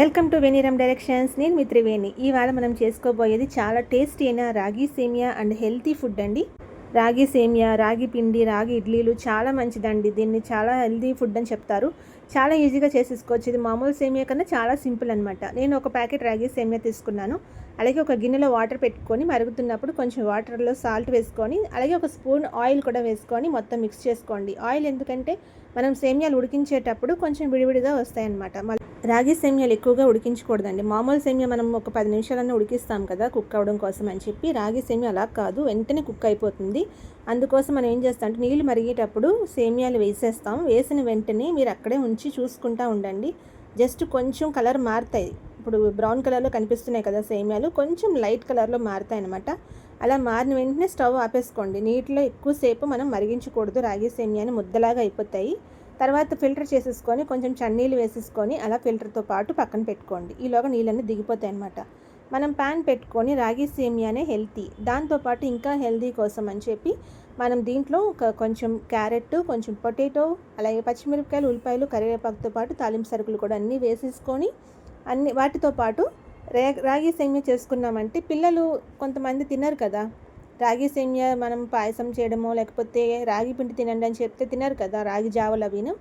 Welcome to వెనీరం directions. నేను మీ త్రివేణి. ఇవాళ మనం చేసుకోబోయేది చాలా టేస్టీ అయిన రాగి సేమియా అండ్ హెల్తీ ఫుడ్ అండి. రాగి సేమియా రాగి పిండి రాగి ఇడ్లీలు చాలా మంచిదండి. దీన్ని చాలా హెల్తీ ఫుడ్ అని చెప్తారు. చాలా ఈజీగా చేసేసుకోవచ్చు. ఇది మామూలు సేమియా కన్నా చాలా సింపుల్ అనమాట నేను ఒక ప్యాకెట్ రాగి సేమియా తీసుకున్నాను. అలాగే ఒక గిన్నెలో వాటర్ పెట్టుకొని మరుగుతున్నప్పుడు కొంచెం వాటర్లో సాల్ట్ వేసుకొని అలాగే ఒక స్పూన్ ఆయిల్ కూడా వేసుకొని మొత్తం మిక్స్ చేసుకోండి. ఆయిల్ ఎందుకంటే మనం సేమియాలు ఉడికించేటప్పుడు కొంచెం విడివిడిగా వస్తాయన్నమాట. రాగి సేమ్యాలు ఎక్కువగా ఉడికించకూడదండి. మామూలు సేమ్య మనం ఒక పది నిమిషాలన్నా ఉడికిస్తాం కదా కుక్ అవడం కోసం అని చెప్పి రాగి సేమ్య అలా కాదు వెంటనే కుక్ అయిపోతుంది. అందుకోసం మనం ఏం చేస్తాం అంటే నీళ్ళు మరిగేటప్పుడు సేమ్యాలు వేసేస్తాం. వేసిన వెంటనే మీరు అక్కడే ఉంచి చూసుకుంటూ ఉండండి. జస్ట్ కొంచెం కలర్ మారుతాయి. ఇప్పుడు బ్రౌన్ కలర్లో కనిపిస్తున్నాయి కదా సేమ్యాలు కొంచెం లైట్ కలర్లో మారుతాయి అనమాట అలా మారిన వెంటనే స్టవ్ ఆపేసుకోండి. నీటిలో ఎక్కువసేపు మనం మరిగించకూడదు రాగి సేమ్యాని ముద్దలాగా అయిపోతాయి. తర్వాత ఫిల్టర్ చేసేసుకొని కొంచెం చన్నీళ్ళు వేసేసుకొని అలా ఫిల్టర్తో పాటు పక్కన పెట్టుకోండి. ఈలోగా నీళ్ళన్నీ దిగిపోతాయి అనమాట మనం ప్యాన్ పెట్టుకొని రాగి సేమియానే హెల్తీ. దాంతోపాటు ఇంకా హెల్తీ కోసం అని చెప్పి మనం దీంట్లో ఒక కొంచెం క్యారెట్ కొంచెం పొటాటో అలాగే పచ్చిమిరపకాయలు ఉల్లిపాయలు కరివేపాకుతో పాటు తాలింపు సరుకులు కూడా అన్నీ వేసేసుకొని అన్ని వాటితో పాటు రే రాగి సేమియా చేసుకున్నామంటే పిల్లలు కొంతమంది తినరు కదా. రాగి సేమియా మనం పాయసం చేయడమో లేకపోతే రాగి పిండి తినండి అని చెప్తే తినరు కదా రాగి జావలు అవిను.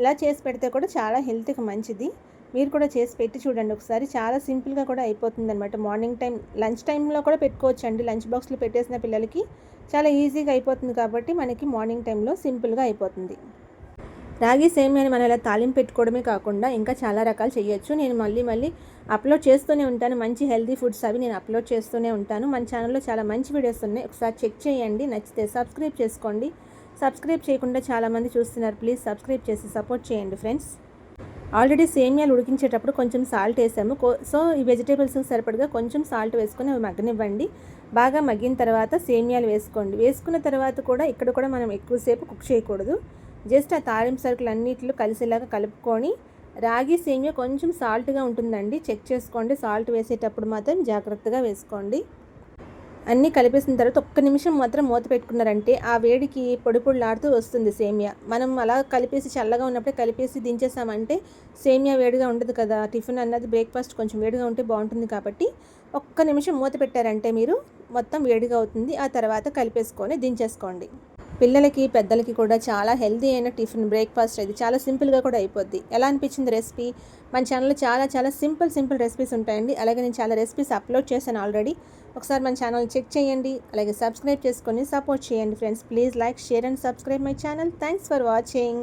ఇలా చేసి పెడితే కూడా చాలా హెల్త్కి మంచిది. మీరు కూడా చేసి పెట్టి చూడండి ఒకసారి. చాలా సింపుల్గా కూడా అయిపోతుంది అనమాట మార్నింగ్ టైం లంచ్ టైంలో కూడా పెట్టుకోవచ్చు అండి లంచ్ బాక్స్లో పెట్టేసిన పిల్లలకి చాలా ఈజీగా అయిపోతుంది కాబట్టి మనకి మార్నింగ్ టైంలో సింపుల్గా అయిపోతుంది. రాగి సేమియాని మనం ఇలా తాలింపు పెట్టుకోవడమే కాకుండా ఇంకా చాలా రకాలు చేయొచ్చు. నేను మళ్ళీ మళ్ళీ అప్లోడ్ చేస్తూనే ఉంటాను. మంచి హెల్తీ ఫుడ్స్ అవి నేను అప్లోడ్ చేస్తూనే ఉంటాను. మన ఛానల్లో చాలా మంచి వీడియోస్ ఉన్నాయి. ఒకసారి చెక్ చేయండి. నచ్చితే సబ్స్క్రైబ్ చేసుకోండి. సబ్స్క్రైబ్ చేయకుండా చాలామంది చూస్తున్నారు. ప్లీజ్ సబ్స్క్రైబ్ చేసి సపోర్ట్ చేయండి ఫ్రెండ్స్. ఆల్రెడీ సేమియాలు ఉడికించేటప్పుడు కొంచెం సాల్ట్ వేసాము. సో ఈ వెజిటేబుల్స్ సరిపడగా కొంచెం సాల్ట్ వేసుకొని అవి మగ్గనివ్వండి. బాగా మగ్గిన తర్వాత సేమియాలు వేసుకోండి. వేసుకున్న తర్వాత కూడా ఇక్కడ కూడా మనం ఎక్కువసేపు కుక్ చేయకూడదు. జస్ట్ ఆ తాలింపు సరుకులు అన్నిటిలో కలిసేలాగా కలుపుకొని రాగి సేమియా కొంచెం సాల్ట్గా ఉంటుందండి. చెక్ చేసుకోండి. సాల్ట్ వేసేటప్పుడు మాత్రం జాగ్రత్తగా వేసుకోండి. అన్నీ కలిపేసిన తర్వాత ఒక్క నిమిషం మాత్రం మూత పెట్టుకున్నారంటే ఆ వేడికి పొడి పొడిలాడుతూ వస్తుంది సేమియా. మనం అలా కలిపేసి చల్లగా ఉన్నప్పుడే కలిపేసి దించేసామంటే సేమియా వేడిగా ఉండదు కదా. టిఫిన్ అన్నది బ్రేక్ఫాస్ట్ కొంచెం వేడిగా ఉంటే బాగుంటుంది కాబట్టి ఒక్క నిమిషం మూత పెట్టారంటే మీరు మొత్తం వేడిగా అవుతుంది. ఆ తర్వాత కలిపేసుకొని దించేసుకోండి. పిల్లలకి పెద్దలకి కూడా చాలా హెల్దీ అయిన టిఫిన్ బ్రేక్ఫాస్ట్ అది చాలా సింపుల్గా కూడా అయిపోద్ది. ఎలా అనిపించింది రెసిపీ? మన ఛానల్లో చాలా చాలా సింపుల్ సింపుల్ రెసిపీస్ ఉంటాయండి. అలాగే నేను చాలా రెసిపీస్ అప్లోడ్ చేశాను ఆల్రెడీ. ఒకసారి మన ఛానల్ చెక్ చేయండి. అలాగే సబ్స్క్రైబ్ చేసుకొని సపోర్ట్ చేయండి friends. Please like share and subscribe my channel. Thanks for watching.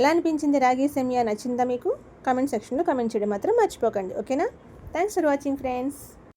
ఎలా అనిపించింది రాగి సెమియా? నచ్చిందా మీకు? కమెంట్ సెక్షన్లో కమెంట్ చేయడం మాత్రం మర్చిపోకండి. ఓకేనా? Thanks for watching friends.